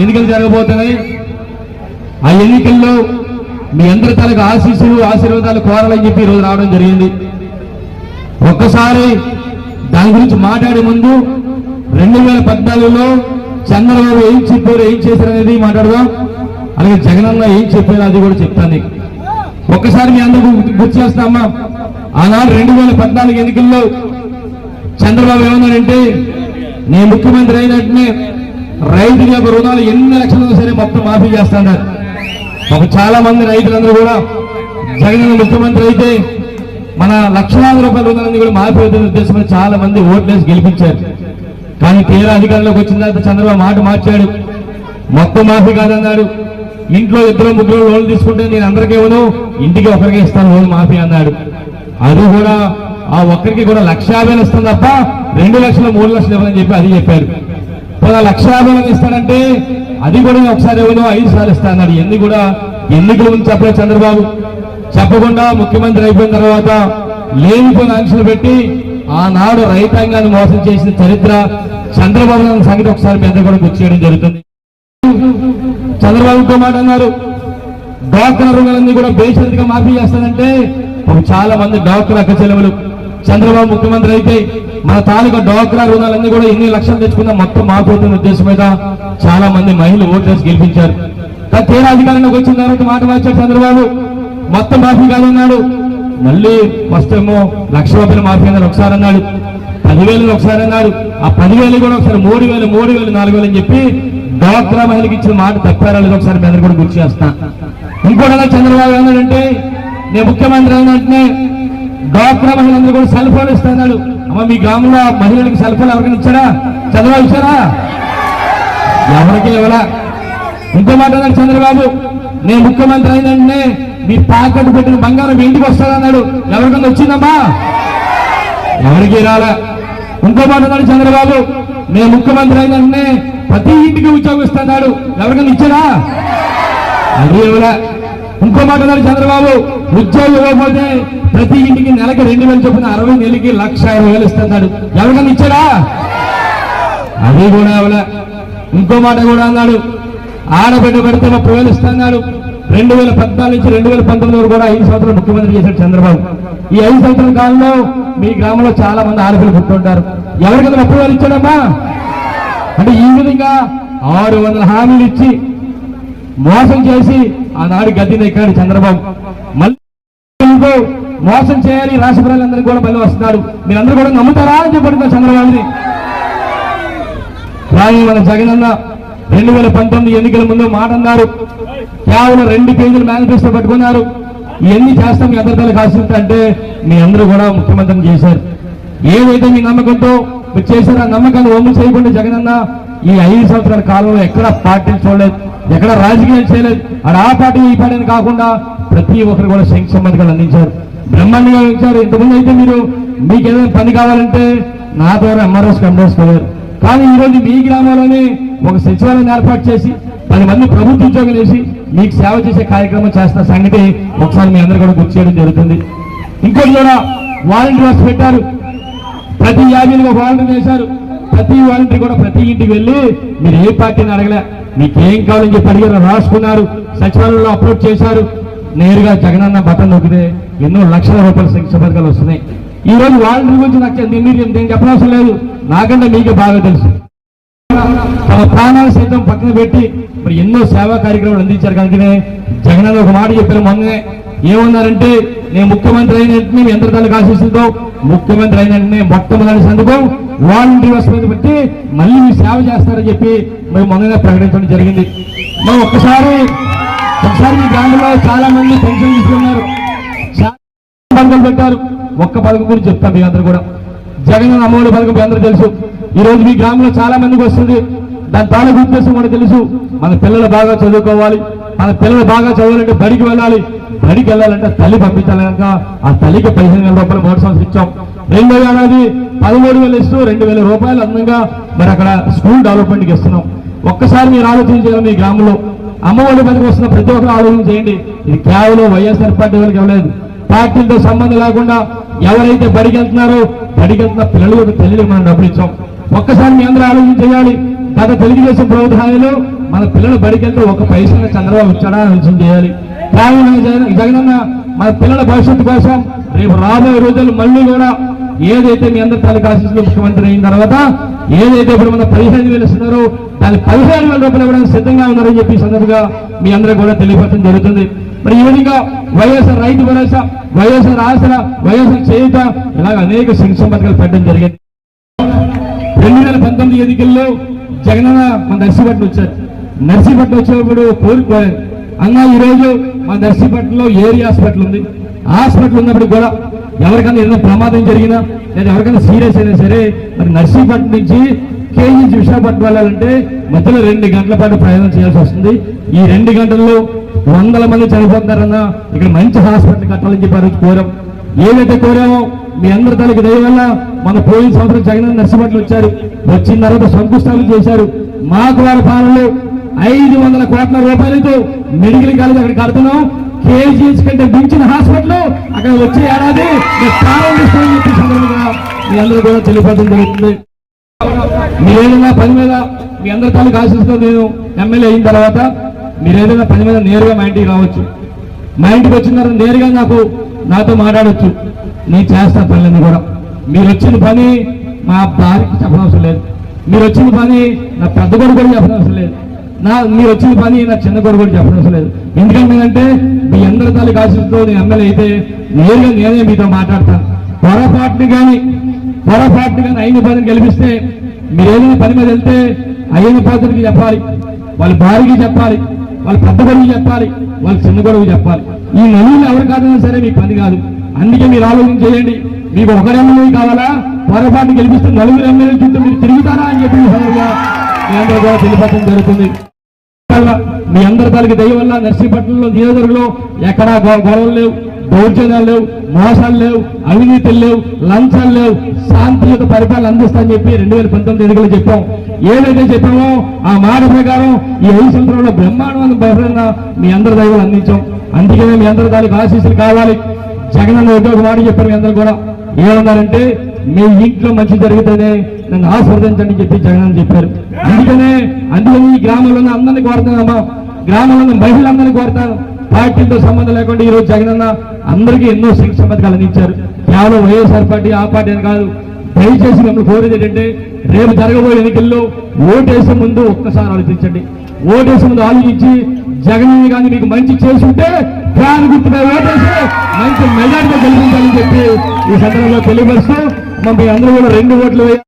ఎన్నికలు జరగబోతున్నాయి. ఆ ఎన్నికల్లో మీ అందరి తలకు ఆశీస్సులు ఆశీర్వాదాలు కోరాలని చెప్పి ఈరోజు రావడం జరిగింది. ఒక్కసారి దాని గురించి మాట్లాడే ముందు రెండు వేల పద్నాలుగులో చంద్రబాబు ఏం చెప్పారు ఏం చేశారు అనేది మాట్లాడదాం. అలాగే జగనన్న ఏం చెప్పారు అది కూడా చెప్తాను ఒక్కసారి మీ అందరూ గుర్తు చేస్తామా ఆనాడు రెండు వేల పద్నాలుగు ఎన్నికల్లో చంద్రబాబు ఏమన్నారంటే నేను ముఖ్యమంత్రి అయినట్టునే రైతుల యొక్క రుణాలు ఎన్ని లక్షలు సరే మొత్తం మాఫీ చేస్తున్నారు ఒక చాలా మంది రైతులందరూ కూడా జగన్ ముఖ్యమంత్రి అయితే మన లక్షలాది రూపాయల రుణాలన్నీ కూడా మాఫీ అవుతున్న ఉద్దేశంలో చాలా మంది ఓట్లేసి గెలిపించారు. కానీ తీరా అధికారంలోకి వచ్చిన తర్వాత చంద్రబాబు మాట మార్చాడు. మొత్తం మాఫీ కాదన్నాడు. ఇంట్లో ఇద్దరు ముగ్గురు లోన్లు తీసుకుంటే నేను అందరికీ ఇవ్వను ఇంటికి ఒకరికే ఇస్తాను లోన్ మాఫీ అన్నాడు. అది కూడా ఆ ఒక్కరికి కూడా లక్ష యాభై ఇస్తాను తప్ప రెండు లక్షలు మూడు లక్షలు ఇవ్వని చెప్పి అది చెప్పారు. పద లక్షలాభం ఇస్తాడంటే ఇస్తానంటే అది కూడా ఒకసారి ఎవరు ఐదు సార్లు ఇస్తా అన్నాడు. ఎన్ని కూడా ఎన్నికల గురించి చెప్పలేదు చంద్రబాబు. చెప్పకుండా ముఖ్యమంత్రి అయిపోయిన తర్వాత లేనిపోయిన ఆంక్షలు పెట్టి ఆనాడు రైతాంగాన్ని మోసం చేసిన చరిత్ర చంద్రబాబు నాయుడు సంగతి ఒకసారి పెద్ద కూడా గుర్తు చేయడం జరుగుతుంది. చంద్రబాబు ఇంకో మాట అన్నారు. డాక్టర్ రుణాలన్నీ కూడా బేషరతుగా మాఫీ చేస్తానంటే చాలా మంది డాక్టర్ అక్క చెలవులు చంద్రబాబు ముఖ్యమంత్రి అయితే మన తాలూకా డోక్రా రుణాలన్నీ కూడా ఎన్ని లక్షలు తెచ్చుకున్నా మొత్తం మాపోతున్న ఉద్దేశం మీద చాలా మంది మహిళలు ఓటర్స్ గెలిపించారు. కానీ తీరా అధికారంలోకి వచ్చిన తర్వాత మాట మార్చారు చంద్రబాబు. మొత్తం మాఫీ కాదన్నాడు. మళ్ళీ ఫస్ట్ ఏమో లక్ష రూపాయలు మాఫీ అన్నారు ఒకసారి అన్నాడు. పదివేలు ఒకసారి అన్నాడు. ఆ పదివేలు కూడా ఒకసారి మూడు వేలు మూడు వేలు నాలుగు వేలు అని చెప్పి డోక్రా మహిళకి ఇచ్చిన మాట తప్పారా. ఒకసారి మీ కూడా గుర్తు చేస్తా. ఇంకోటి చంద్రబాబు ఏమన్నాడంటే నేను ముఖ్యమంత్రి అయిన డాక్టర్ మహిళలందరూ కూడా సెల్ ఫోన్ ఇస్తున్నాడు అమ్మ మీ గ్రామంలో మహిళలకు సెల్ ఫోన్ ఎవరికైనా ఇచ్చాడా చంద్రబాబు ఇచ్చారా? ఎవరికి ఇవ్వలా? ఇంకో మాట చంద్రబాబు నేను ముఖ్యమంత్రి అయిన వెంటనే మీ తాకట్టు పెట్టిన బంగారం మీ ఇంటికి వస్తాడన్నాడు ఎవరికన్నా వచ్చిందమ్మా? ఎవరికి రాలా? ఇంకో మాట చంద్రబాబు నేను ముఖ్యమంత్రి అయిన వెంటనే ప్రతి ఇంటికి ఉద్యోగం ఇస్తున్నాడు ఎవరికన్నా ఇచ్చారా? అది ఇవ్వలే? ఇంకో మాట చంద్రబాబు. ఉద్యోగం ఇవ్వకపోతే ప్రతి ఇంటికి నెలకి రెండు వేలు చొప్పున అరవై నెలకి లక్ష ఇరవై వేలు ఇస్తున్నాడు ఎవరికైనా ఇచ్చాడా? అది కూడా ఇవ్వలే ఇంకో మాట కూడా అన్నాడు. ఆడబిడ్డ పెడితే ముప్పై వేలు ఇస్తున్నాడు. రెండు వేల పద్నాలుగు నుంచి రెండు వేల పంతొమ్మిది వరకు కూడా ఐదు సంవత్సరాలు ముఖ్యమంత్రి చేశాడు చంద్రబాబు. ఈ ఐదు సంవత్సరాల కాలంలో మీ గ్రామంలో చాలా మంది ఆడపిల్లలు పుట్టుంటారు. ఎవరికైనా ముప్పై వేలు ఇచ్చాడమ్మా? అంటే ఈ విధంగా ఆరు వందల హామీలు ఇచ్చి మోసం చేసి ఆనాడు గద్దెని ఎక్కాడు చంద్రబాబు. మళ్ళీ మోసం చేయాలి రాష్ట్ర ప్రజలందరికీ కూడా మళ్ళీ వస్తున్నారు. మీరందరూ కూడా నమ్ముతారా అని చెప్పడుతున్నారు చంద్రబాబుని. కానీ మన జగన్ అన్న రెండు వేల పంతొమ్మిది ఎన్నికల ముందు మాట అన్నారు. కేవలం రెండు పేజీలు మేనిఫెస్టో పట్టుకున్నారు. ఇవన్నీ చేస్తాం మీ అందరి తల కాస్తుంటే అంటే మీ అందరూ కూడా ముఖ్యమంత్రిని చేశారు. ఏదైతే మీ నమ్మకంతో మీరు చేశారో ఆ నమ్మకాన్ని ఒమ్ము చేయకుండా జగన్ అన్న ఈ ఐదు సంవత్సరాల కాలంలో ఎక్కడ పార్టీలు చూడలేదు. ఎక్కడ రాజకీయాలు చేయలేదు. ఆడ ఆ పార్టీ ఈ పార్టీ కాకుండా ప్రతి ఒక్కరు కూడా సంక్షేమ పథకాలు అందించారు. బ్రహ్మాండంగా ఇచ్చారు ఇంతకుముందు అయితే మీరు మీకు ఏదైనా పని కావాలంటే నా ద్వారా ఎంఆర్ఎస్ కంప్లైంట్స్ పోయారు కానీ ఈరోజు మీ గ్రామంలోనే ఒక సచివాలయం ఏర్పాటు చేసి పది మంది ప్రభుత్వ ఉద్యోగం చేసి మీకు సేవ చేసే కార్యక్రమం చేస్తున్న సంగతి ఒకసారి మీ అందరూ కూడా గుర్తు చేయడం జరుగుతుంది. ఇంకోటి కూడా వాలంటీర్స్ పెట్టారు. ప్రతి యాభై ఒక వాలంటీర్ చేశారు. ప్రతి వాలంటీర్ కూడా ప్రతి ఇంటికి వెళ్ళి మీరు ఏ పార్టీని అడగలే. మీకేం కావాలని చెప్పి అడిగారు రాసుకున్నారు. సచివాలయంలో అప్లోడ్ చేశారు. నేరుగా జగనన్న బటన్ నొక్కితే ఎన్నో లక్షల రూపాయల సంక్షేమ పథకాలు వస్తున్నాయి. ఈ రోజు వాళ్ళ గురించి నాకు మీరు నేను చెప్పనవసరం లేదు. నాకంటే మీకే బాగా తెలుసు. తమ ప్రాణాలు సైతం పక్కన పెట్టి మరి ఎన్నో సేవా కార్యక్రమాలు అందించారు. కనుకనే జగన్ ఒక మాట చెప్పారు మొన్నే ఏమన్నారంటే నేను ముఖ్యమంత్రి అయిన వెంటనే మీ అందరి ఆశిస్తుందో ముఖ్యమంత్రి అయిన వెంటనే మొట్టమొదటి సందర్భం వాలంటీర్స్ మీద పెట్టి మళ్ళీ మీ సేవ చేస్తారని చెప్పి మేము మొన్ననే ప్రకటించడం జరిగింది. మేము ఒక్కసారి ఒకసారి మీ గ్రామంలో చాలా మంది పెన్షన్ తీసుకున్నారు. చాలా పథకాలు పెట్టారు. ఒక్క పథకం గురించి చెప్తాను మీ అందరూ కూడా. జగన్ అమ్మఒడి పథకం మీ అందరూ తెలుసు. ఈ రోజు మీ గ్రామంలో చాలా మందికి వస్తుంది. దాని తాలూకు ఉద్దేశం కూడా తెలుసు. మన పిల్లలు బాగా చదువుకోవాలి. మన పిల్లలు బాగా చదవాలంటే బడికి వెళ్ళాలి. బడికి వెళ్ళాలంటే తల్లి పంపించాలి కనుక. ఆ తల్లికి పదిహేను వేల రూపాయలు మూడు సంవత్సరం ఇచ్చాం. రెండో ఏడాది పదమూడు వేలు ఇస్తూ రెండు వేల రూపాయలు అందంగా మరి అక్కడ స్కూల్ డెవలప్మెంట్కి ఇస్తున్నాం. ఒక్కసారి మీరు ఆలోచన మీ గ్రామంలో. అమ్మఒడి పథకం వస్తున్న ప్రతి ఒక్కరు ఆలోచన చేయండి. ఇది కేవలం వైఎస్ఆర్ పార్టీ వాళ్ళకి ఇవ్వలేదు. పార్టీలతో సంబంధం లేకుండా ఎవరైతే బడికి వెళ్తున్నారో బడికి వెళ్తున్న పిల్లలు తల్లికి మనం డబ్బులు ఇచ్చాం. ఒక్కసారి మీ అందరూ ఆలోచన చేయాలి. గత తెలుగుదేశం ప్రభుత్వ హామీలో మన పిల్లలు బడికెళ్తే ఒక పైసా చంద్రబాబు ఇచ్చాడా ఆలోచన చేయాలి. కేవలం జగన్- జగనన్న మన పిల్లల భవిష్యత్తు కోసం రేపు రాబోయే రోజులు మళ్ళీ కూడా ఏదైతే మీ అందరి తల్లి ఆశిస్తున్న ముఖ్యమంత్రి అయిన తర్వాత ఏదైతే ఇప్పుడు మన పదిహేను వేలు ఇస్తున్నారో దాని పదిహేను వేల రూపాయలు ఇవ్వడానికి సిద్ధంగా ఉన్నారని చెప్పి సందర్భంగా మీ అందరూ కూడా తెలియపరచడం జరుగుతుంది. మరి ఈ విధంగా వైఎస్ఆర్ రైతు భరోసా వైఎస్ఆర్ ఆసర వైఎస్ఆర్ చేయుత ఇలాగ అనేక సంక్షేమ పథకాలు పెట్టడం జరిగింది. రెండు వేల పంతొమ్మిది ఎన్నికల్లో జగనన్న మన నర్సీపట్నం వచ్చారు. నర్సీపట్నం వచ్చినప్పుడు కోరుకోలేదు అన్న ఈరోజు మా నర్సీపట్నంలో ఏరియా హాస్పిటల్ ఉంది. హాస్పిటల్ ఉన్నప్పుడు కూడా ఎవరికైనా ఏదైనా ప్రమాదం జరిగినా లేదా ఎవరికైనా సీరియస్ అయినా సరే మరి నర్సీపట్నం నుంచి కేజీ విశాఖపట్నం వెళ్ళాలంటే మధ్యలో రెండు గంటల పాటు ప్రయాణం చేయాల్సి వస్తుంది. ఈ రెండు గంటల్లో వందల మంది చనిపోతున్నారన్న ఇక్కడ మంచి హాస్పిటల్ కట్టాలని చెప్పి రోజు కోరాం. ఏదైతే కోరామో మీ అందరి తనకి దయ వల్ల మన పోయిన సంవత్సరం జగన్ నర్సిపట్లు వచ్చారు. వచ్చిన తర్వాత సంకుష్టాలు చేశారు. మాకు వారి పాలనలో ఐదు వందల కోట్ల రూపాయలతో మెడికల్ కాలేజ్ అక్కడ కడుతున్నాం. కేజీఎస్ కంటే మించిన హాస్పిటల్. అక్కడ వచ్చే ఏడాది ప్రారంభిస్తామని చెప్పి సందర్భంగా మీ అందరూ కూడా తెలియపడడం జరుగుతుంది. మీరేదైనా ఏదైనా పని మీద మీ అందరి తాలూకు ఆశిస్తూ నేను ఎమ్మెల్యే అయిన తర్వాత మీరు ఏదైనా పని మీద నేరుగా మా ఇంటికి రావచ్చు. మా ఇంటికి వచ్చిన తర్వాత నేరుగా నాకు నాతో మాట్లాడవచ్చు నేను చేస్తా పనులన్నీ కూడా. మీరు వచ్చిన పని మా భార్యకి చెప్పనవసరం లేదు. మీరు వచ్చిన పని నా పెద్ద కొడుకు కూడా చెప్పనవసరం లేదు. నా మీరు వచ్చిన పని నా చిన్న కొడు కూడా చెప్పడం లేదు. ఎందుకంటే మీ అందరి తల్లి కాసులతో నేను ఎమ్మెల్యే అయితే నేరుగా నేనే మీతో మాట్లాడతాను పొరపాటుని కానీ పొరపాటుని కానీ అయిన పనిని గెలిపిస్తే మీరు ఏదైనా పని మీద వెళ్తే అయిన పాత్రకి చెప్పాలి. వాళ్ళ భార్యకి చెప్పాలి వాళ్ళ పెద్ద గొడవకి చెప్పాలి వాళ్ళ చిన్న గొడవకి చెప్పాలి. ఈ నలుగురు ఎవరు కాదన్నా సరే మీకు పని కాదు. అందుకే మీరు ఆలోచన చేయండి. మీకు ఒకరు ఎమ్మెల్యే కావాలా? పొరపాటు గెలిపిస్తే నలుగురు ఎమ్మెల్యే చుట్టూ మీరు తిరుగుతారా అని చెప్పి ఈ ద్వారా తెలియపరచడం జరుగుతుంది మీ అందరి తల్లికి దయ వల్ల నర్సీపట్నంలో నియోజకవర్గంలో ఎక్కడా గొడవలు లేవు దౌర్జన్యాలు లేవు మోసాలు లేవు అవినీతులు లేవు లంచాలు లేవు శాంతియుత పరిపాలన అందిస్తామని చెప్పి రెండు వేల పంతొమ్మిది ఎన్నికలు చెప్పాం. ఏదైతే చెప్పామో ఆ మాట ప్రకారం ఈ ఐదు సంవత్సరంలో బ్రహ్మాండమైన బహిరంగ మీ అందరి దైవాలు అందించాం. అందుకనే మీ అందరి తాలూకు ఆశీస్సులు కావాలి. జగన్ ఏదో ఒక మాట చెప్పారు మీ అందరు కూడా. ఏమన్నారంటే మీ ఇంట్లో మంచి జరిగితేనే నన్ను ఆస్వాదించండి చెప్పి జగన్ చెప్పారు. అందుకనే అందుకని ఈ గ్రామంలో ఉన్న అందరినీ కోరుతానమ్మా గ్రామంలో ఉన్న మహిళలందరినీ కోరుతాను. పార్టీలతో సంబంధం లేకుండా ఈ రోజు జగనన్న అందరికీ ఎన్నో సంక్షేమ పథకాలు అందించారు. కేవలం వైఎస్ఆర్ పార్టీ ఆ పార్టీ అని కాదు. దయచేసి మిమ్మల్ని కోరేది ఏంటంటే రేపు జరగబోయే ఎన్నికల్లో ఓటేసే ముందు ఒక్కసారి ఆలోచించండి. ఓటేసే ముందు ఆలోచించి జగన్ కానీ మీకు మంచి చేసి ఉంటే ఫ్యాన్ గుర్తుపై ఓటేసి మంచి మెజార్టీతో గెలిపించాలని చెప్పి ఈ సందర్భంలో తెలియపరుస్తూ మమ్మీ అందరూ కూడా రెండు ఓట్లు